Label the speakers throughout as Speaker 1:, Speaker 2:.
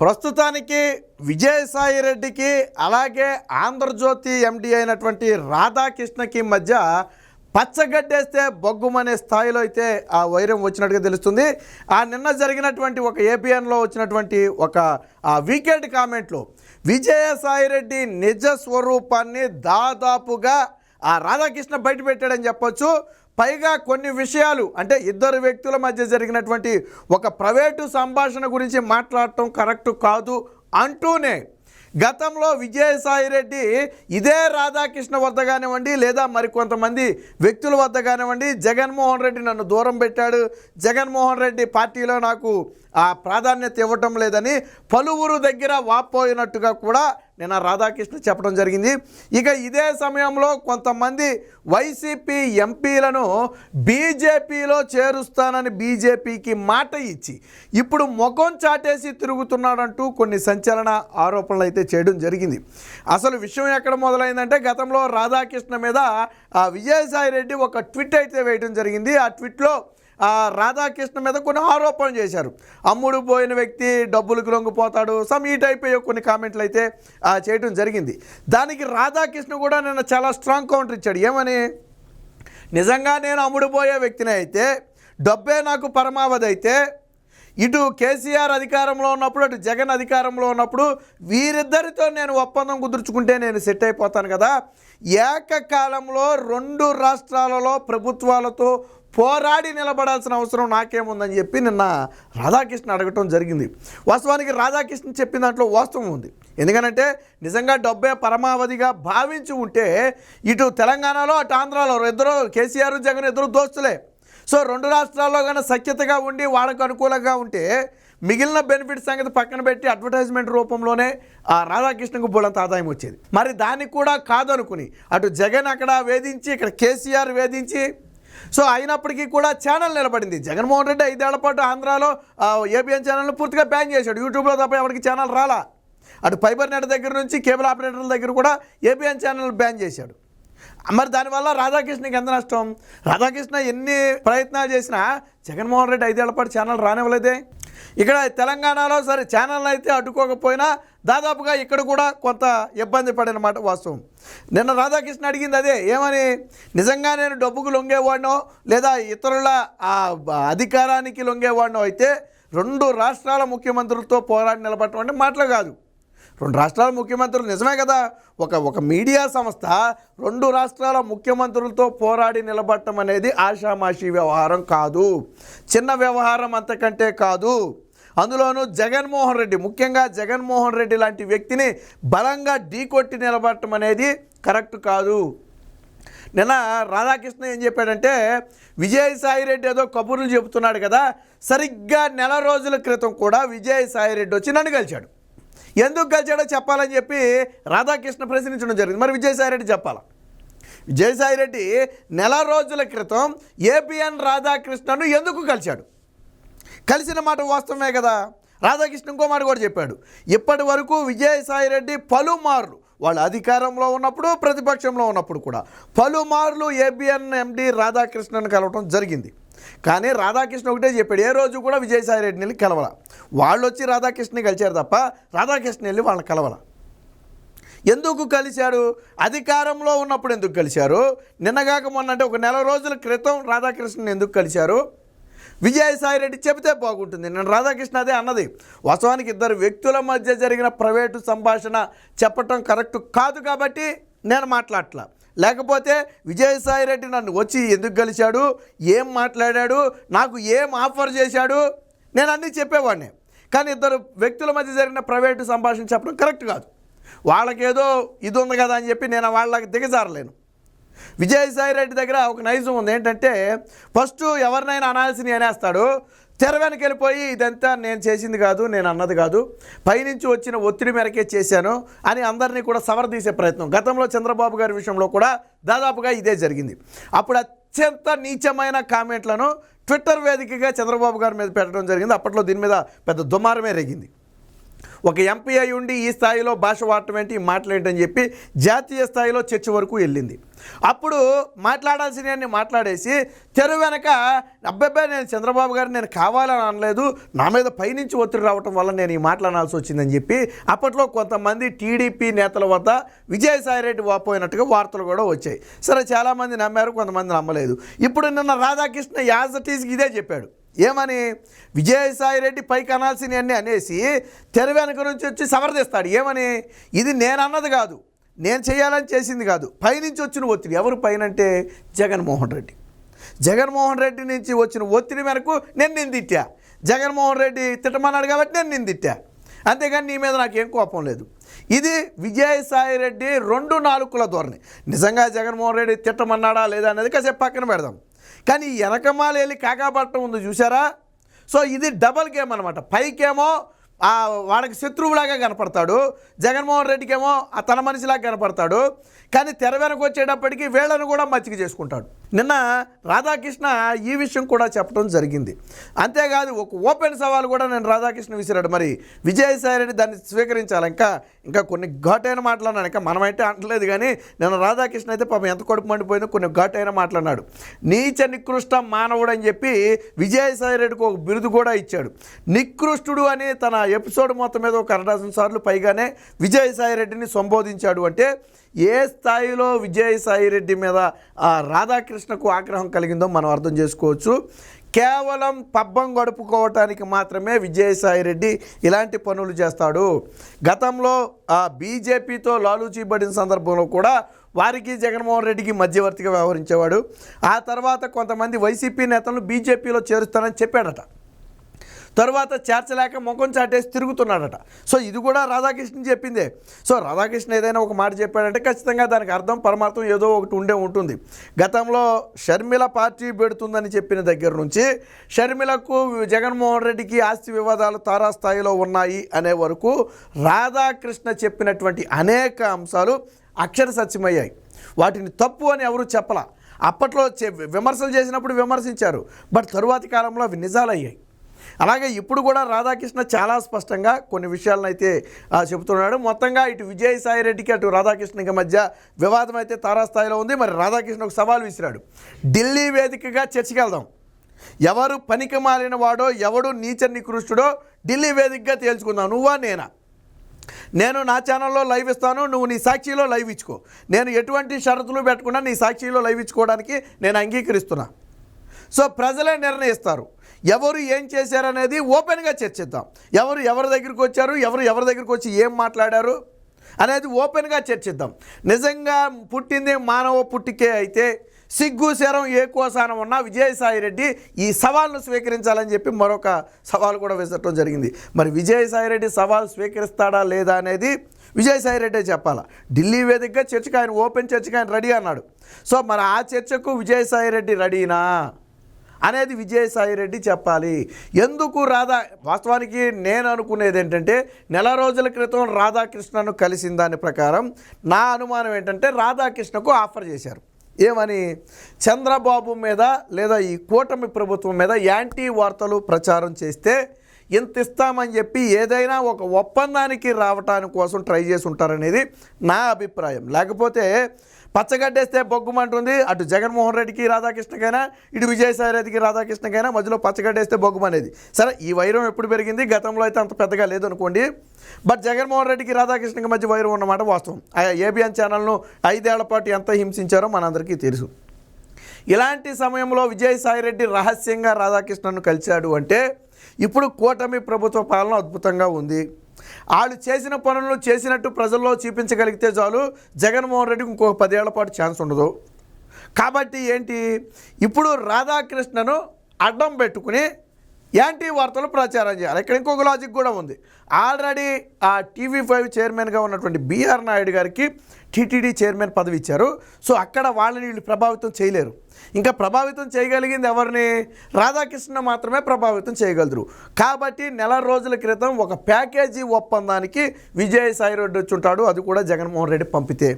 Speaker 1: ప్రస్తుతానికి విజయసాయి రెడ్డికి అలాగే ఆంధ్రజ్యోతి ఎండి అయినటువంటి రాధాకృష్ణకి మధ్య పచ్చగడ్డేస్తే బొగ్గుమనే స్థాయిలో అయితే ఆ వైరం వచ్చినట్టుగా తెలుస్తుంది. ఆ నిన్న జరిగినటువంటి ఒక ఏబిఎన్లో వచ్చినటువంటి ఒక ఆ వీకెండ్ కామెంట్లు. విజయసాయి రెడ్డి నిజ స్వరూపాన్ని దాదాపుగా ఆ రాధాకృష్ణ బయట పెట్టాడని చెప్పొచ్చు. పైగా కొన్ని విషయాలు అంటే ఇద్దరు వ్యక్తుల మధ్య జరిగినటువంటి ఒక ప్రైవేటు సంభాషణ గురించి మాట్లాడటం కరెక్ట్ కాదు అంటూనే గతంలో విజయసాయి రెడ్డి ఇదే రాధాకృష్ణ వద్ద కానివ్వండి లేదా మరికొంతమంది వ్యక్తుల వద్ద కానివ్వండి జగన్మోహన్ రెడ్డి నన్ను దూరం పెట్టాడు. జగన్మోహన్ రెడ్డి పార్టీలో నాకు ఆ ప్రాధాన్యత ఇవ్వటం లేదని పలువురు దగ్గర వాపోయినట్టుగా కూడా నిన్న రాధాకృష్ణ చెప్పడం జరిగింది. ఇక ఇదే సమయంలో కొంతమంది వైసీపీ ఎంపీలను బీజేపీలో చేరుస్తానని బీజేపీకి మాట ఇచ్చి ఇప్పుడు ముఖం చాటేసి తిరుగుతున్నాడంటూ కొన్ని సంచలన ఆరోపణలు అయితే చేయడం జరిగింది. అసలు విషయం ఎక్కడ మొదలైందంటే గతంలో రాధాకృష్ణ మీద ఆ విజయసాయి రెడ్డి ఒక ట్విట్ అయితే వేయడం జరిగింది. ఆ ట్విట్లో రాధాకృష్ణ మీద కొన్ని ఆరోపణలు చేశారు. అమ్ముడు పోయిన వ్యక్తి డబ్బులకు లొంగిపోతాడు. సమ్ ఈ టైప్ కొన్ని కామెంట్లు అయితే ఆ, చేయడం జరిగింది. దానికి రాధాకృష్ణ కూడా నిన్న చాలా స్ట్రాంగ్ కౌంటర్ ఇచ్చాడు. ఏమని? నిజంగా నేను అమ్ముడుపోయే వ్యక్తిని అయితే డబ్బే నాకు పరమావధి అయితే ఇటు కేసీఆర్ అధికారంలో ఉన్నప్పుడు అటు జగన్ అధికారంలో ఉన్నప్పుడు వీరిద్దరితో నేను ఒప్పందం కుదుర్చుకుంటే నేను సెట్ అయిపోతాను కదా. ఏకకాలంలో రెండు రాష్ట్రాలలో ప్రభుత్వాలతో పోరాడి నిలబడాల్సిన అవసరం నాకేముందని చెప్పి నిన్న రాధాకృష్ణ అడగటం జరిగింది. వాస్తవానికి రాధాకృష్ణ చెప్పిన దాంట్లో వాస్తవం ఉంది. ఎందుకనంటే నిజంగా డబ్బే పరమావధిగా భావించి ఉంటే ఇటు తెలంగాణలో అటు ఆంధ్రాలో ఇద్దరు కేసీఆర్ జగన్ ఇద్దరు దోస్తులే. సో రెండు రాష్ట్రాల్లో కానీ సఖ్యతగా ఉండి వాళ్ళకు అనుకూలంగా ఉంటే మిగిలిన బెనిఫిట్ సంగతి పక్కన పెట్టి అడ్వర్టైజ్మెంట్ రూపంలోనే ఆ రాధాకృష్ణకు బోలంత ఆదాయం వచ్చేది. మరి దానికి కూడా కాదనుకుని అటు జగన్ అక్కడ వేధించి ఇక్కడ కేసీఆర్ వేధించి సో అయినప్పటికీ కూడా ఛానల్ నిలబడింది. జగన్మోహన్ రెడ్డి ఐదేళ్ళ పాటు ఆంధ్రాలో ఏబిఎన్ ఛానల్ని పూర్తిగా బ్యాన్ చేశాడు. యూట్యూబ్లో తప్ప ఎవరికి ఛానల్ రాలా? అటు ఫైబర్ నెట్ దగ్గర నుంచి కేబుల్ ఆపరేటర్ల దగ్గర కూడా ఏబిఎన్ ఛానల్ బ్యాన్ చేశాడు. మరి దానివల్ల రాధాకృష్ణకి ఎంత నష్టం? రాధాకృష్ణ ఎన్ని ప్రయత్నాలు చేసినా జగన్మోహన్ రెడ్డి ఐదేళ్ళ పాటు ఛానల్ రానివ్వలేదే. ఇక్కడ తెలంగాణలో సరే ఛానల్ అయితే అడ్డుకోకపోయినా దాదాపుగా ఇక్కడ కూడా కొంత ఇబ్బంది పడిన మాట వాస్తవం. నిన్న రాధాకృష్ణ అడిగింది అదే ఏమని? నిజంగా నేను డబ్బుకు లొంగేవాడినో? లేదా ఇతరుల ఆ అధికారానికి లొంగేవాడినో? అయితే రెండు రాష్ట్రాల ముఖ్యమంత్రులతో పోరాడి నిలబడటం అంటే మాటలు కాదు. రెండు రాష్ట్రాల ముఖ్యమంత్రులు నిజమే కదా? ఒక ఒక మీడియా సంస్థ రెండు రాష్ట్రాల ముఖ్యమంత్రులతో పోరాడి నిలబడటం అనేది ఆషామాషి వ్యవహారం కాదు. చిన్న వ్యవహారం అంతకంటే కాదు. అందులోనూ జగన్మోహన్ రెడ్డి ముఖ్యంగా జగన్మోహన్ రెడ్డి లాంటి వ్యక్తిని బలంగా ఢీకొట్టి నిలబడటం అనేది కరెక్ట్ కాదు. నిన్న రాధాకృష్ణ ఏం చెప్పాడంటే విజయసాయి రెడ్డి ఏదో కబుర్లు చెబుతున్నాడు కదా సరిగ్గా నెల రోజుల క్రితం కూడా విజయసాయి రెడ్డి వచ్చి నన్ను కలిశాడు ఎందుకు కలిచాడో చెప్పాలని చెప్పి రాధాకృష్ణ ప్రశ్నించడం జరిగింది. మరి విజయసాయి రెడ్డి చెప్పాలా? విజయసాయిరెడ్డి నెల రోజుల క్రితం ఏపీఎన్ రాధాకృష్ణను ఎందుకు కలిశాడు కలిసిన మాట వాస్తవమే కదా? రాధాకృష్ణ ఇంకో మాట కూడా చెప్పాడు. ఇప్పటి వరకు విజయసాయి రెడ్డి పలుమార్లు వాళ్ళు అధికారంలో ఉన్నప్పుడు ప్రతిపక్షంలో ఉన్నప్పుడు కూడా పలుమార్లు ఏబిఎన్ ఎండి రాధాకృష్ణను కలవటం జరిగింది. కానీ రాధాకృష్ణ ఒకటే చెప్పాడు ఏ రోజు కూడా విజయసాయి రెడ్డిని వెళ్ళి కలవాల. వాళ్ళు వచ్చి రాధాకృష్ణని కలిశారు తప్ప రాధాకృష్ణ వెళ్ళి వాళ్ళని కలవాల. ఎందుకు కలిశారు? అధికారంలో ఉన్నప్పుడు ఎందుకు కలిశారు? నిన్నగాక మొన్న అంటే ఒక నెల రోజుల క్రితం రాధాకృష్ణని ఎందుకు కలిశారు? విజయసాయి రెడ్డి చెబితే బాగుంటుంది. నేను రాధాకృష్ణ అదే అన్నది. వాస్తవానికి ఇద్దరు వ్యక్తుల మధ్య జరిగిన ప్రైవేటు సంభాషణ చెప్పటం కరెక్ట్ కాదు కాబట్టి నేను మాట్లాడట్లా. లేకపోతే విజయసాయి రెడ్డి నన్ను వచ్చి ఎందుకు కలిశాడు? ఏం మాట్లాడాడు? నాకు ఏం ఆఫర్ చేశాడు? నేను అన్నీ చెప్పేవాడిని. కానీ ఇద్దరు వ్యక్తుల మధ్య జరిగిన ప్రైవేటు సంభాషణ చెప్పడం కరెక్ట్ కాదు. వాళ్ళకేదో ఇది ఉంది కదా అని చెప్పి నేను వాళ్ళకి దిగజారలేను. విజయసాయి రెడ్డి దగ్గర ఒక నైజం ఉంది. ఏంటంటే ఫస్ట్ ఎవరినైనా అనాల్సిన అనేస్తాడు. తెర వెనకెళ్ళిపోయి ఇదంతా నేను చేసింది కాదు నేను అన్నది కాదు. పైనుంచి వచ్చిన ఒత్తిడి మేరకే చేశాను అని అందరినీ కూడా సవరదీసే ప్రయత్నం. గతంలో చంద్రబాబు గారి విషయంలో కూడా దాదాపుగా ఇదే జరిగింది. అప్పుడు అత్యంత నీచమైన కామెంట్లను ట్విట్టర్ వేదికగా చంద్రబాబు గారి మీద పెట్టడం జరిగింది. అప్పట్లో దీని మీద పెద్ద దుమారమే రేగింది. ఒక ఎంపీ అయి ఉండి ఈ స్థాయిలో భాష వాడటం ఏంటి? ఈ చెప్పి జాతీయ స్థాయిలో చర్చ వరకు వెళ్ళింది. అప్పుడు మాట్లాడాల్సినవన్నీ మాట్లాడేసి తెరు వెనక అబ్బాయి నేను చంద్రబాబు గారు నేను కావాలని అనలేదు. నా మీద పైనుంచి ఒత్తిడి రావటం వల్ల నేను ఈ మాట్లాడాల్సి వచ్చిందని చెప్పి అప్పట్లో కొంతమంది టీడీపీ నేతల వద్ద విజయసాయిరెడ్డి వాపోయినట్టుగా వార్తలు కూడా వచ్చాయి. సరే చాలామంది నమ్మారు కొంతమంది నమ్మలేదు. ఇప్పుడు నిన్న రాధాకృష్ణ యాజ్ ఇట్ ఈజ్ ఇదే చెప్పాడు. ఏమని? విజయసాయిరెడ్డి పైకి అనాల్సినవన్నీ అనేసి తెర వెనక నుంచి వచ్చి సమర్థిస్తాడు. ఏమని? ఇది నేను అన్నది కాదు. నేను చేయాలని చేసింది కాదు. పైనుంచి వచ్చిన ఒత్తిడి. ఎవరు పైన అంటే జగన్మోహన్ రెడ్డి. జగన్మోహన్ రెడ్డి నుంచి వచ్చిన ఒత్తిడి మేరకు నేను నిందిట్టా జగన్మోహన్ రెడ్డి తిట్టమన్నాడు కాబట్టి నేను నిందిట్టా తిట్టా. అంతేగాని నీ మీద నాకేం కోపం లేదు. ఇది విజయసాయి రెడ్డి రెండు నాలుగుల ధోరణి. నిజంగా జగన్మోహన్ రెడ్డి తిట్టమన్నాడా లేదా అనేది కాసేపు పక్కన పెడదాం. కానీ ఎనకమాలేలి కాకాపట్నం వెళ్ళి కాకాపట్టం ఉంది చూసారా సో ఇది డబల్ గేమ్ అనమాట పైకేమో వాడికి శత్రువులాగా కనపడతాడు జగన్మోహన్ రెడ్డికేమో ఆ తన మనిషిలాగా కనపడతాడు కానీ తెర వెనక వచ్చేటప్పటికి వీళ్ళను కూడా మచ్చిక చేసుకుంటాడు. నిన్న రాధాకృష్ణ ఈ విషయం కూడా చెప్పడం జరిగింది. అంతేకాదు ఒక ఓపెన్ సవాల్ కూడా నేను రాధాకృష్ణ విసిరాడు. మరి విజయసాయి రెడ్డి దాన్ని స్వీకరించాలి. ఇంకా ఇంకా కొన్ని ఘాటైన మాట్లాడినాడు ఇంకా మనమైతే అంటలేదు కానీ నేను రాధాకృష్ణ అయితే పాపం ఎంత కడుపు మండిపోయిందో కొన్ని ఘాటైన మాట్లాడినాడు నీచ నికృష్ట మానవుడు అని చెప్పి విజయసాయి రెడ్డికి ఒక బిరుదు కూడా ఇచ్చాడు. నికృష్టుడు అని తన ఎపిసోడ్ మొత్తం మీద ఒక అరడాసిన సార్లు పైగానే విజయసాయి రెడ్డిని సంబోధించాడు అంటే ఏ స్థాయిలో విజయసాయి రెడ్డి మీద ఆ రాధాకృష్ణకు ఆగ్రహం కలిగిందో మనం అర్థం చేసుకోవచ్చు. కేవలం పబ్బం గడుపుకోవటానికి మాత్రమే విజయసాయి రెడ్డి ఇలాంటి పనులు చేస్తాడు. గతంలో ఆ బీజేపీతో లాలూచీబడిన సందర్భంలో కూడా వారికి జగన్మోహన్ రెడ్డికి మధ్యవర్తిగా వ్యవహరించేవాడు. ఆ తర్వాత కొంతమంది వైసీపీ నేతలను బీజేపీలో చేరుస్తానని చెప్పాడట. తర్వాత చేర్చలేక ముఖం చాటేసి తిరుగుతున్నాడట. సో ఇది కూడా రాధాకృష్ణ చెప్పిందే. సో రాధాకృష్ణ ఏదైనా ఒక మాట చెప్పాడంటే ఖచ్చితంగా దానికి అర్థం పరమార్థం ఏదో ఒకటి ఉండే ఉంటుంది. గతంలో షర్మిల పార్టీ పెడుతుందని చెప్పిన దగ్గర నుంచి షర్మిలకు జగన్మోహన్ రెడ్డికి ఆస్తి వివాదాలు తారాస్థాయిలో ఉన్నాయి అనే వరకు రాధాకృష్ణ చెప్పినటువంటి అనేక అంశాలు అక్షర సత్యమయ్యాయి. వాటిని తప్పు అని ఎవరు చెప్పలా? అప్పట్లో చె- విమర్శలు చేసినప్పుడు విమర్శించారు. బట్ తరువాతి కాలంలో అవి నిజాలయ్యాయి. అలాగే ఇప్పుడు కూడా రాధాకృష్ణ చాలా స్పష్టంగా కొన్ని విషయాలను అయితే చెబుతున్నాడు. మొత్తంగా ఇటు విజయసాయి రెడ్డికి అటు రాధాకృష్ణకి మధ్య వివాదం అయితే తారాస్థాయిలో ఉంది. మరి రాధాకృష్ణ ఒక సవాల్ విసిరాడు. ఢిల్లీ వేదికగా చర్చకి వెళ్దాం ఎవరు పనికి మాలిన వాడో ఎవడు నీచ నికృష్టుడో ఢిల్లీ వేదికగా తేల్చుకుందాం. నువ్వా నేనా? నేను నా ఛానల్లో లైవ్ ఇస్తాను. నువ్వు నీ సాక్షిలో లైవ్ ఇచ్చుకో. నేను ఎటువంటి షరతులు పెట్టకుండా నీ సాక్షిలో లైవ్ ఇచ్చుకోవడానికి నేను అంగీకరిస్తున్నా. సో ప్రజలే నిర్ణయిస్తారు. ఎవరు ఏం చేశారనేది ఓపెన్గా చర్చిద్దాం. ఎవరు ఎవరి దగ్గరికి వచ్చారు ఎవరు ఎవరి దగ్గరికి వచ్చి ఏం మాట్లాడారు అనేది ఓపెన్గా చర్చిద్దాం. నిజంగా పుట్టింది మానవ పుట్టికే అయితే సిగ్గు శరం ఏ కోసానం ఉన్నా విజయసాయి రెడ్డి ఈ సవాల్ను స్వీకరించాలని చెప్పి మరొక సవాల్ కూడా విసరటం జరిగింది. మరి విజయసాయి రెడ్డి సవాల్ స్వీకరిస్తాడా లేదా అనేది విజయసాయి రెడ్డే చెప్పాలా? ఢిల్లీ వేదికగా చర్చకు ఆయన ఓపెన్ చర్చకు ఆయన రెడీ అన్నాడు. సో మరి ఆ చర్చకు విజయసాయి రెడ్డి రెడీనా? అనేది విజయసాయి రెడ్డి చెప్పాలి. ఎందుకు రాధా వాస్తవానికి నేను అనుకునేది ఏంటంటే నెల రోజుల క్రితం రాధాకృష్ణను కలిసిన దాని ప్రకారం నా అనుమానం ఏంటంటే రాధాకృష్ణకు ఆఫర్ చేశారు. ఏమని? చంద్రబాబు మీద లేదా ఈ కూటమి ప్రభుత్వం మీద యాంటీ వార్తలు ప్రచారం చేస్తే ఇంత ఇస్తామని చెప్పి ఏదైనా ఒక ఒప్పందానికి రావటానికి కోసం ట్రై చేసి ఉంటారనేది నా అభిప్రాయం. లేకపోతే పచ్చగడ్డేస్తే బొగ్గుమంటుంది. అటు జగన్మోహన్ రెడ్డికి రాధాకృష్ణకైనా ఇటు విజయసాయి రెడ్డికి రాధాకృష్ణకైనా మధ్యలో పచ్చగడ్డేస్తే బొగ్గుమనేది. సరే ఈ వైరం ఎప్పుడు పెరిగింది? గతంలో అయితే అంత పెద్దగా లేదనుకోండి. బట్ జగన్మోహన్ రెడ్డికి రాధాకృష్ణకి మధ్య వైరం ఉన్నమాట వాస్తవం. ఆ ఏబిఎన్ ఛానల్ను ఐదేళ్ళ పాటు ఎంత హింసించారో మనందరికీ తెలుసు. ఇలాంటి సమయంలో విజయసాయిరెడ్డి రహస్యంగా రాధాకృష్ణను కలిశాడు అంటే ఇప్పుడు కూటమి ప్రభుత్వ పాలన అద్భుతంగా ఉంది. వాళ్ళు చేసిన పనులను చేసినట్టు ప్రజల్లో చూపించగలిగితే చాలు. జగన్మోహన్ రెడ్డికి ఇంకొక పదేళ్ళ పాటు ఛాన్స్ ఉండదు. కాబట్టి ఏంటి? ఇప్పుడు రాధాకృష్ణను అడ్డం పెట్టుకుని యాంటీ వార్తలు ప్రచారం చేయాలి. ఇక్కడ ఇంకొక లాజిక్ కూడా ఉంది. ఆల్రెడీ ఆ టీవీ ఫైవ్ చైర్మన్గా ఉన్నటువంటి బీఆర్ నాయుడు గారికి టీటీడీ చైర్మన్ పదవి ఇచ్చారు. సో అక్కడ వాళ్ళని వీళ్ళు ప్రభావితం చేయలేరు. ఇంకా ప్రభావితం చేయగలిగింది ఎవరిని? రాధాకృష్ణ మాత్రమే ప్రభావితం చేయగలరు. కాబట్టి నెల రోజుల క్రితం ఒక ప్యాకేజీ ఒప్పందానికి విజయసాయి రెడ్డి వచ్చి ఉంటాడు. అది కూడా జగన్మోహన్ రెడ్డి పంపితే.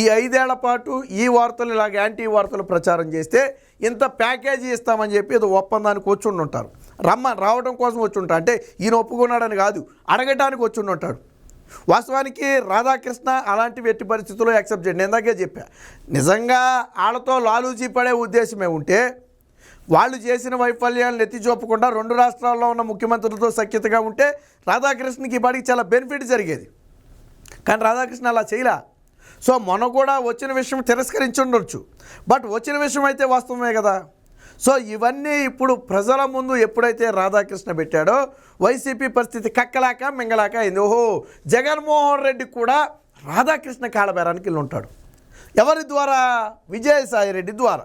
Speaker 1: ఈ ఐదేళ్ళ పాటు ఈ వార్తలు ఇలాగ యాంటీ వార్తలు ప్రచారం చేస్తే ఇంత ప్యాకేజీ ఇస్తామని చెప్పి ఏదో ఒప్పందానికి వచ్చి ఉంటారు. రమ్మ రావడం కోసం వచ్చి ఉంటాడు అంటే ఈయన ఒప్పుకున్నాడని కాదు అడగటానికి వచ్చి ఉంటాడు వాస్తవానికి రాధాకృష్ణ అలాంటి ఎట్టి పరిస్థితుల్లో యాక్సెప్ట్ చేయండి. ఇందాకే చెప్పా నిజంగా వాళ్ళతో లాలూజీ పడే ఉద్దేశమే ఉంటే వాళ్ళు చేసిన వైఫల్యాలను ఎత్తి చూపకుండా రెండు రాష్ట్రాల్లో ఉన్న ముఖ్యమంత్రులతో సఖ్యతగా ఉంటే రాధాకృష్ణకి ఈ చాలా బెనిఫిట్ జరిగేది. కానీ రాధాకృష్ణ అలా చేయలే. సో మొన్న కూడా వచ్చిన విషయం తిరస్కరించి ఉండొచ్చు బట్ వచ్చిన విషయం అయితే వాస్తవమే కదా. సో ఇవన్నీ ఇప్పుడు ప్రజల ముందు ఎప్పుడైతే రాధాకృష్ణ పెట్టాడో వైసీపీ పరిస్థితి కక్కలాక మింగలాక అయింది. ఓహో జగన్మోహన్ రెడ్డి కూడా రాధాకృష్ణ కాళబేరానికి వెళ్ళి ఉంటాడు ఎవరి ద్వారా? విజయసాయి రెడ్డి ద్వారా.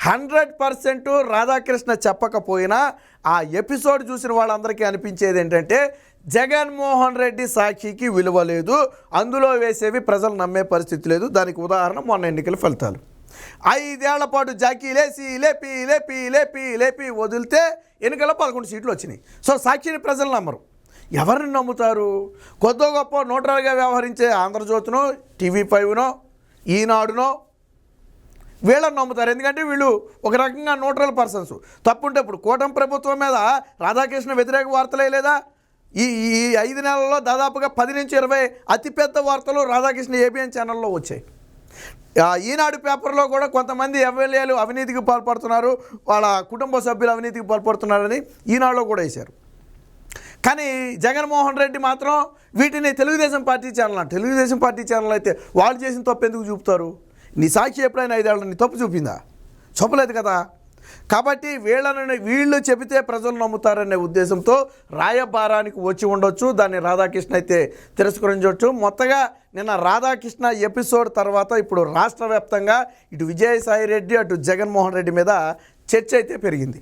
Speaker 1: హండ్రెడ్ పర్సెంట్ రాధాకృష్ణ చెప్పకపోయినా ఆ ఎపిసోడ్ చూసిన వాళ్ళందరికీ అనిపించేది ఏంటంటే జగన్మోహన్ రెడ్డి సాక్షికి విలువ లేదు. అందులో వేసేవి ప్రజలు నమ్మే పరిస్థితి లేదు. దానికి ఉదాహరణ మొన్న ఎన్నికల ఫలితాలు. ఐదేళ్ళ పాటు జాకీ లేసి లేపి లేపి లేపి లేపి వదిలితే ఎన్నికల్లో పదకొండు సీట్లు వచ్చినాయి. సో సాక్షిని ప్రజలు నమ్మరు. ఎవరిని నమ్ముతారు? కొద్ది గొప్ప న్యూట్రల్గా వ్యవహరించే ఆంధ్రజ్యోతినో టీవీ ఫైవ్నో ఈనాడునో వీళ్ళని నమ్ముతారు. ఎందుకంటే వీళ్ళు ఒక రకంగా న్యూట్రల్ పర్సన్స్. తప్పుంటే ఇప్పుడు కూటమి ప్రభుత్వం మీద రాధాకృష్ణ వ్యతిరేక వార్తలే లేదా? ఈ ఈ ఐదు నెలల్లో దాదాపుగా పది నుంచి ఇరవై అతిపెద్ద వార్తలు రాధాకృష్ణ ఏబిఎన్ ఛానల్లో వచ్చాయి. ఈనాడు పేపర్లో కూడా కొంతమంది ఎమ్మెల్యేలు అవినీతికి పాల్పడుతున్నారు వాళ్ళ కుటుంబ సభ్యులు అవినీతికి పాల్పడుతున్నారని ఈనాడులో కూడా వేశారు. కానీ జగన్మోహన్ రెడ్డి మాత్రం వీటిని Telugu Desam party channel Telugu Desam party channel అయితే వాళ్ళు చేసిన తప్పు ఎందుకు చూపుతారు? నీ సాక్షి ఎప్పుడైనా ఐదేళ్ళ నీ తప్పు చూపిందా? చూపలేదు కదా? కాబట్టి వీళ్ళను వీళ్ళు చెబితే ప్రజలు నమ్ముతారనే ఉద్దేశంతో రాయబారానికి వచ్చి ఉండొచ్చు. దాన్ని రాధాకృష్ణ అయితే తిరస్కరించవచ్చు మొత్తగా నిన్న రాధాకృష్ణ ఎపిసోడ్ తర్వాత ఇప్పుడు రాష్ట్ర వ్యాప్తంగా ఇటు విజయసాయి రెడ్డి అటు జగన్మోహన్ రెడ్డి మీద చర్చ అయితే పెరిగింది.